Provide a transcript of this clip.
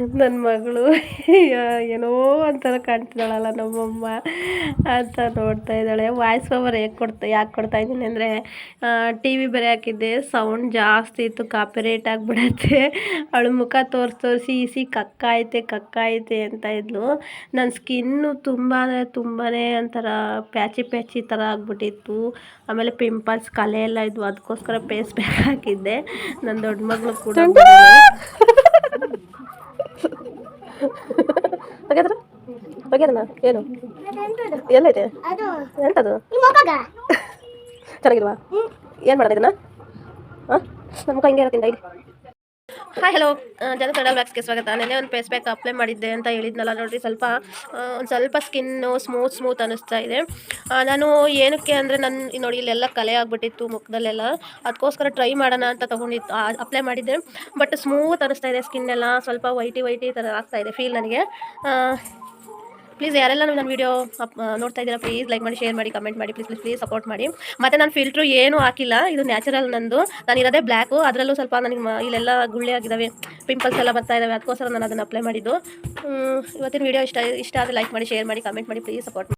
ನನ್ನ ಮಗಳು ಏನೋ ಒಂಥರ ಕಾಣ್ತಿದ್ದಾಳಲ್ಲ ನಮ್ಮಮ್ಮ ಅಂತ ನೋಡ್ತಾ ಇದ್ದಾಳೆ. ವಾಯ್ಸ್ ಓವರ್ ಹೇಗೆ ಕೊಡ್ತಾ ಯಾಕೆ ಕೊಡ್ತಾ ಇದ್ದೀನಿ ಅಂದರೆ ಟಿ ವಿ ಬರೀ ಹಾಕಿದ್ದೆ ಸೌಂಡ್ ಜಾಸ್ತಿ ಇತ್ತು ಕಾಪಿರೇಟ್ ಆಗಿಬಿಡತ್ತೆ. ಅವಳು ಮುಖ ತೋರಿಸಿ ತೋರಿಸಿ ಈಸಿ ಕಕ್ಕ ಐತೆ ಕಕ್ಕ ಐತೆ ಅಂತ ಇದ್ಲು. ನನ್ನ ಸ್ಕಿನ್ನು ತುಂಬಾ ತುಂಬಾ ಒಂಥರ ಪ್ಯಾಚಿ ಪ್ಯಾಚಿ ಥರ ಆಗಿಬಿಟ್ಟಿತ್ತು. ಆಮೇಲೆ ಪಿಂಪಲ್ಸ್ ಕಲೆ ಎಲ್ಲ ಇದ್ವು ಅದಕ್ಕೋಸ್ಕರ ಪೇಸ್ ಪ್ಯಾಕ್ ಹಾಕಿದ್ದೆ ನನ್ನ ದೊಡ್ಡ ಮಗಳು ಕೂಡ ಹಾಗಾದ್ರೆ ಹೋಗ್ಯದನ ಏನು? ಎಲ್ಲೈತೆ? ಅಪ್ಪಗ ಚೆನ್ನಾಗಿಲ್ವಾ? ಏನು ಮಾಡೋದು ಇದನ್ನ? ಹಾಂ? ನಮ್ಮ ಮುಖ ಹಿಂಗೆ ಇರತ್ತೀನಿ ಡೈಲಿ ಹಾಯ್ ಹಲೋ ಜನ ಕನ್ನಡ ವ್ಯಾಕ್ಸ್ಗೆ ಸ್ವಾಗತ. ನೆನ್ನೆ ಒಂದು ಫೇಸ್ ಪ್ಯಾಕ್ ಅಪ್ಲೈ ಮಾಡಿದ್ದೆ ಅಂತ ಹೇಳಿದ್ನಲ್ಲ ನೋಡಿರಿ, ಸ್ವಲ್ಪ ಒಂದು ಸ್ವಲ್ಪ ಸ್ಕಿನ್ನು ಸ್ಮೂತ್ ಸ್ಮೂತ್ ಅನ್ನಿಸ್ತಾ ಇದೆ. ನಾನು ಏನಕ್ಕೆ ಅಂದರೆ ನನ್ನ ನೋಡಿ, ಇಲ್ಲೆಲ್ಲ ಕಲೆ ಆಗಿಬಿಟ್ಟಿತ್ತು ಮುಖದಲ್ಲೆಲ್ಲ. ಅದಕ್ಕೋಸ್ಕರ ಟ್ರೈ ಮಾಡೋಣ ಅಂತ ತೊಗೊಂಡಿತ್ತು ಅಪ್ಲೈ ಮಾಡಿದ್ದೆ. ಬಟ್ ಸ್ಮೂತ್ ಅನ್ನಿಸ್ತಾ ಇದೆ ಸ್ಕಿನ್ನೆಲ್ಲ, ಸ್ವಲ್ಪ ವೈಟಿ ವೈಟಿ ಥರ ಆಗ್ತಾ ಇದೆ ಫೀಲ್ ನನಗೆ. ಪ್ಲೀಸ್ ಯಾರೆಲ್ಲ ನನ್ನ ವೀಡಿಯೋ ನೋಡ್ತಾ ಇದ್ದೀರಾ ಪ್ಲೀಸ್ ಲೈಕ್ ಮಾಡಿ ಶೇರ್ ಮಾಡಿ ಕಮೆಂಟ್ ಮಾಡಿ ಪ್ಲೀಸ್ ಪ್ಲೀಸ್ ಪ್ಲೀಸ್ ಸಪೋರ್ಟ್ ಮಾಡಿ. ಮತ್ತು ನಾನು ಫಿಲ್ಟ್ರು ಏನು ಹಾಕಿಲ್ಲ, ಇದು ನ್ಯಾಚುರಲ್ ನಂದು. ನಾನು ಇರೋದೇ ಬ್ಲ್ಯಾಕು ಅದರಲ್ಲೂ ಸ್ವಲ್ಪ ನನಗೆ ಇಲ್ಲೆಲ್ಲ ಗುಳ್ಳೆ ಆಗಿದ್ದಾವೆ ಪಿಂಪಲ್ಸ್ ಎಲ್ಲ ಬರ್ತಾ ಇದ್ದಾವೆ ಅದಕ್ಕೋಸ್ಕರ ನಾನು ಅದನ್ನು ಅಪ್ಲೈ ಮಾಡಿದ್ದು. ಇವತ್ತಿನ ವಿಡಿಯೋ ಇಷ್ಟ ಇಷ್ಟ ಆದರೆ ಲೈಕ್ ಮಾಡಿ ಶೇರ್ ಮಾಡಿ ಕಮೆಂಟ್ ಮಾಡಿ ಪ್ಲೀಸ್ ಸಪೋರ್ಟ್